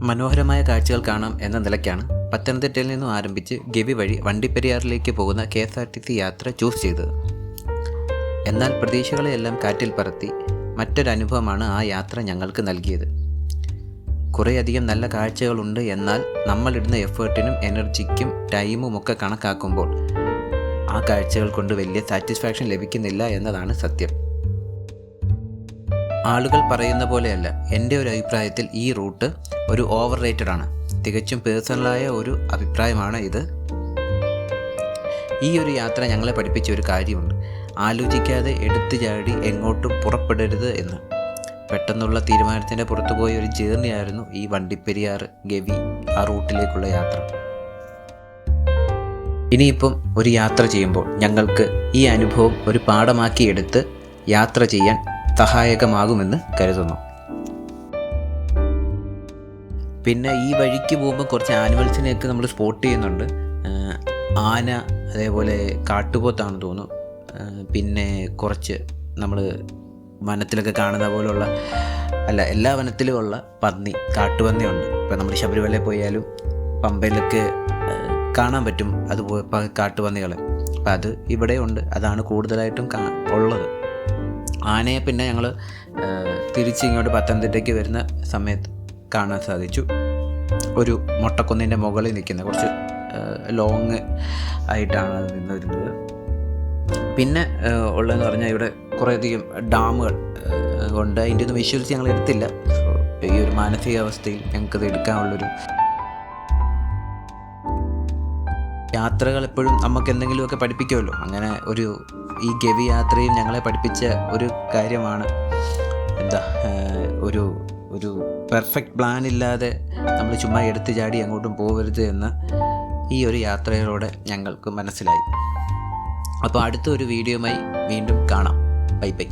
മനോഹരമായ കാഴ്ചകൾ കാണാം എന്ന നിലയ്ക്കാണ് പത്തനംതിട്ടയിൽ നിന്നും ആരംഭിച്ച് ഗവി വഴി വണ്ടിപ്പെരിയാറിലേക്ക് പോകുന്ന K S R T C യാത്ര ചൂസ് ചെയ്തത്. എന്നാൽ പ്രതീക്ഷകളെയെല്ലാം കാറ്റിൽ പറത്തി മറ്റൊരനുഭവമാണ് ആ യാത്ര ഞങ്ങൾക്ക് നൽകിയത്. കുറേയധികം നല്ല കാഴ്ചകളുണ്ട് എന്നാൽ നമ്മളിടുന്ന എഫേർട്ടിനും എനർജിക്കും ടൈമും ഒക്കെ കണക്കാക്കുമ്പോൾ ആ കാഴ്ചകൾ കൊണ്ട് വലിയ സാറ്റിസ്ഫാക്ഷൻ ലഭിക്കുന്നില്ല എന്നതാണ് സത്യം. ആളുകൾ പറയുന്ന പോലെയല്ല. എന്റെ ഒരു അഭിപ്രായത്തിൽ ഈ റൂട്ട് ഒരു ഓവർ റേറ്റഡ് ആണ്. തികച്ചും പേഴ്സണലായ ഒരു അഭിപ്രായമാണ് ഇത്. ഈ ഒരു യാത്ര ഞങ്ങളെ പഠിപ്പിച്ച ഒരു കാര്യമുണ്ട്. ആലോചിക്കാതെ എടുത്തു ചാടി എങ്ങോട്ടും പുറപ്പെടരുത് എന്ന്. പെട്ടെന്നുള്ള തീരുമാനത്തിന്റെ പുറത്തു പോയ ഒരു ജേർണി ആയിരുന്നു ഈ വണ്ടിപ്പെരിയാർ ഗവി ആ റൂട്ടിലേക്കുള്ള യാത്ര. ഇനിയിപ്പം ഒരു യാത്ര ചെയ്യുമ്പോൾ ഞങ്ങൾക്ക് ഈ അനുഭവം ഒരു പാഠമാക്കി എടുത്ത് യാത്ര ചെയ്യാൻ സഹായകമാകുമെന്ന് കരുതുന്നു. പിന്നെ ഈ വഴിക്ക് പോകുമ്പോൾ കുറച്ച് ആനിമൽസിനെയൊക്കെ നമ്മൾ സ്പോട്ട് ചെയ്യുന്നുണ്ട്. ആന അതേപോലെ കാട്ടുപോത്താണെന്ന് തോന്നുന്നു. പിന്നെ കുറച്ച് നമ്മൾ വനത്തിലൊക്കെ കാണുന്ന പോലുള്ള അല്ല എല്ലാ വനത്തിലുമുള്ള പന്നി കാട്ടുപന്നിയുണ്ട്. ഇപ്പോൾ നമ്മൾ ശബരിമലയിൽ പോയാലും പമ്പയിലൊക്കെ കാണാൻ പറ്റും. അതുപോലെ കാട്ടുപന്നികളെ. അപ്പം അത് ഇവിടെ ഉണ്ട് അതാണ് കൂടുതലായിട്ടും ഉള്ളത്. ആനയെ പിന്നെ ഞങ്ങൾ തിരിച്ച് ഇങ്ങോട്ട് പത്തനംതിട്ടയ്ക്ക് വരുന്ന സമയത്ത് കാണാൻ സാധിച്ചു. ഒരു മുട്ടക്കുന്നിന്റെ മുകളിൽ നിൽക്കുന്ന കുറച്ച് ലോങ് ആയിട്ടാണ് അത് നിന്ന് വരുന്നത് പിന്നെ ഉള്ളതെന്ന് പറഞ്ഞാൽ ഇവിടെ കുറേയധികം ഡാമുകൾ ഉണ്ട്. അതിന്റെ ഒന്നും വിഷ്വൽസ് ഞങ്ങൾ എടുത്തില്ല. ഈ ഒരു മാനസികാവസ്ഥയിൽ ഞങ്ങൾക്കത് എടുക്കാനുള്ളൊരു യാത്രകൾ എപ്പോഴും നമുക്ക് എന്തെങ്കിലുമൊക്കെ പഠിപ്പിക്കുമല്ലോ. അങ്ങനെ ഒരു ഈ ഗവി യാത്രയും ഞങ്ങളെ പഠിപ്പിച്ച ഒരു കാര്യമാണ്. എന്താ ഒരു ഒരു പെർഫെക്റ്റ് പ്ലാൻ ഇല്ലാതെ നമ്മൾ ചുമ്മാ എടുത്തു ചാടി അങ്ങോട്ടും പോകരുത് എന്ന് ഈ ഒരു യാത്രയിലൂടെ ഞങ്ങൾക്ക് മനസ്സിലായി. അപ്പോൾ അടുത്ത ഒരു വീഡിയോയുമായി വീണ്ടും കാണാം. Bye bye.